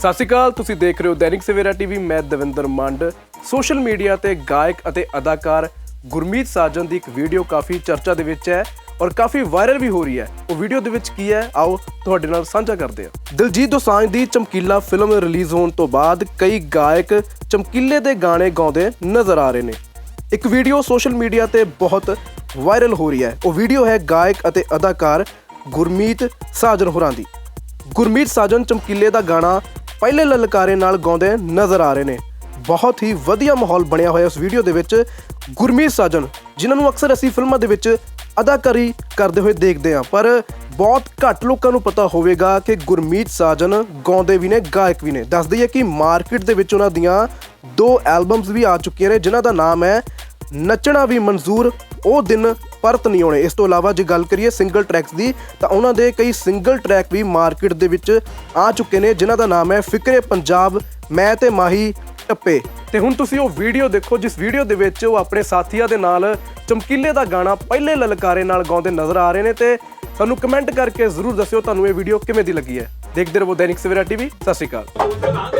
ਸਤਿ ਸ਼੍ਰੀ ਅਕਾਲ, ਤੁਸੀਂ ਦੇਖ ਰਹੇ ਹੋ ਦੈਨਿਕ ਸਵੇਰਾ ਟੀਵੀ, ਮੈਂ ਦਵਿੰਦਰ ਮੰਡ। ਸੋਸ਼ਲ ਮੀਡੀਆ ਤੇ ਗਾਇਕ ਅਤੇ ਅਦਾਕਾਰ ਗੁਰਮੀਤ ਸਾਜਨ ਦੀ ਇੱਕ ਵੀਡੀਓ ਕਾਫੀ ਚਰਚਾ ਦੇ ਵਿੱਚ ਹੈ ਔਰ ਕਾਫੀ ਵਾਇਰਲ ਵੀ ਹੋ ਰਹੀ ਹੈ। ਉਹ ਵੀਡੀਓ ਦੇ ਵਿੱਚ ਕੀ ਹੈ? ਆਓ ਤੁਹਾਡੇ ਨਾਲ ਸਾਂਝਾ ਕਰਦੇ ਹਾਂ। ਦਿਲਜੀਤ ਦੋਸਾਂਝ ਦੀ ਚਮਕੀਲਾ ਫਿਲਮ ਰਿਲੀਜ਼ ਹੋਣ ਤੋਂ ਬਾਅਦ ਕਈ ਗਾਇਕ ਚਮਕੀਲੇ ਦੇ ਗਾਣੇ ਗਾਉਂਦੇ ਨਜ਼ਰ ਆ ਰਹੇ ਨੇ। ਇੱਕ ਵੀਡੀਓ ਸੋਸ਼ਲ ਮੀਡੀਆ ਤੇ ਬਹੁਤ ਵਾਇਰਲ ਹੋ ਰਹੀ ਹੈ। ਉਹ ਵੀਡੀਓ ਹੈ ਗਾਇਕ ਅਤੇ ਅਦਾਕਾਰ ਗੁਰਮੀਤ ਸਾਜਨ ਹੋਰਾਂ ਦੀ। ਗੁਰਮੀਤ ਸਾਜਨ ਚਮਕੀਲੇ ਦਾ ਗਾਣਾ ਪਹਿਲੇ ਲਲਕਾਰੇ ਨਾਲ ਗਾਉਂਦੇ ਨਜ਼ਰ ਆ ਰਹੇ ਨੇ। ਬਹੁਤ ਹੀ ਵਧੀਆ ਮਾਹੌਲ ਬਣਿਆ ਹੋਇਆ ਇਸ ਵੀਡੀਓ ਦੇ ਵਿੱਚ ਗੁਰਮੀਤ ਸਾਜਨ, ਜਿਨ੍ਹਾਂ ਨੂੰ ਅਕਸਰ ਅਸੀਂ ਫਿਲਮਾਂ ਦੇ ਵਿੱਚ ਅਦਾਕਾਰੀ ਕਰਦੇ ਹੋਏ ਦੇਖਦੇ ਹਾਂ। ਪਰ ਬਹੁਤ ਘੱਟ ਲੋਕਾਂ ਨੂੰ ਪਤਾ ਹੋਵੇਗਾ ਕਿ ਗੁਰਮੀਤ ਸਾਜਨ ਗਾਉਂਦੇ ਵੀ ਨੇ, ਗਾਇਕ ਵੀ ਨੇ। ਦੱਸ ਦਈਏ ਕਿ ਮਾਰਕੀਟ ਦੇ ਵਿੱਚ ਉਹਨਾਂ ਦੀਆਂ ਦੋ ਐਲਬਮਸ ਵੀ ਆ ਚੁੱਕੀਆਂ ਨੇ, ਜਿਨ੍ਹਾਂ ਦਾ ਨਾਮ ਹੈ ਨੱਚਣਾ ਵੀ ਮਨਜ਼ੂਰ, ਉਹ ਦਿਨ ਪਰਤ ਨਹੀਂ ਆਉਣੇ। ਇਸ ਤੋਂ ਇਲਾਵਾ ਜੇ ਗੱਲ ਕਰੀਏ ਸਿੰਗਲ ਟਰੈਕਸ ਦੀ, ਤਾਂ ਉਹਨਾਂ ਦੇ ਕਈ ਸਿੰਗਲ ਟਰੈਕ ਵੀ ਮਾਰਕੀਟ ਦੇ ਵਿੱਚ ਆ ਚੁੱਕੇ ਨੇ, ਜਿਨ੍ਹਾਂ ਦਾ ਨਾਮ ਹੈ ਫਿਕਰੇ ਪੰਜਾਬ, ਮੈਂ ਤੇ ਮਾਹੀ ਟੱਪੇ। ਤੇ ਹੁਣ ਤੁਸੀਂ ਉਹ ਵੀਡੀਓ ਦੇਖੋ, ਜਿਸ ਵੀਡੀਓ ਦੇ ਵਿੱਚ ਉਹ ਆਪਣੇ ਸਾਥੀਆਂ ਦੇ ਨਾਲ ਚਮਕੀਲੇ ਦਾ ਗਾਣਾ ਪਹਿਲੇ ਲਲਕਾਰੇ ਨਾਲ ਗਾਉਂਦੇ ਨਜ਼ਰ ਆ ਰਹੇ ਨੇ ਤੇ ਸਾਨੂੰ ਕਮੈਂਟ ਕਰਕੇ ਜ਼ਰੂਰ ਦੱਸਿਓ ਤੁਹਾਨੂੰ ਇਹ ਵੀਡੀਓ ਕਿਵੇਂ ਦੀ ਲੱਗੀ ਹੈ। ਦੇਖਦੇ ਰਹੋ ਦੈਨਿਕ ਸਵੇਰਾ ਟੀਵੀ, ਸਤਿ ਸ਼੍ਰੀ ਅਕਾਲ।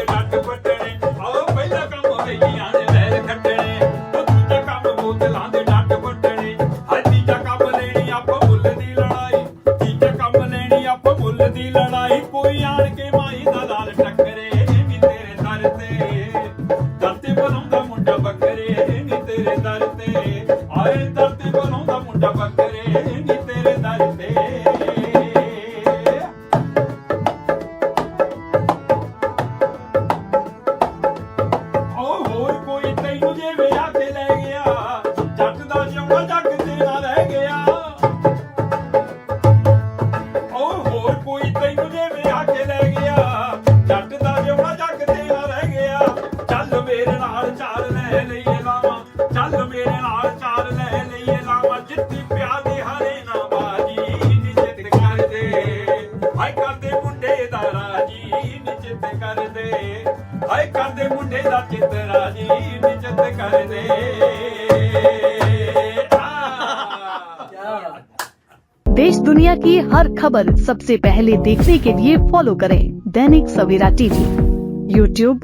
ਚੱਲ ਮੇਰੇ ਨਾਲ ਚਾਰ ਲੈ ਲਈਏ ਲਾਵਾਂ ਚੱਲ ਮੇਰੇ ਨਾਲ ਚਾਰ ਲੈ ਲਈਏ ਲਾਵਾਂ ਜਿੱਤੀ ਪਿਆ ਦੀ ਹਰੇ ਨਾ ਬਾਜੀ ਨਿਜਤ ਕਰਦੇ ਹਾਏ ਕਰਦੇ ਮੁੰਡੇ ਦਾ ਰਾਜੀ ਨਿਜਤ ਕਰਦੇ ਹਾਏ ਕਰਦੇ ਮੁੰਡੇ ਦਾ ਚਿੱਤ ਰਾਜੀ ਨਿਜਤ ਕਰਦੇ ਆ देश दुनिया की हर खबर सबसे पहले देखने के लिए फॉलो करें दैनिक सवेरा टीवी यूट्यूब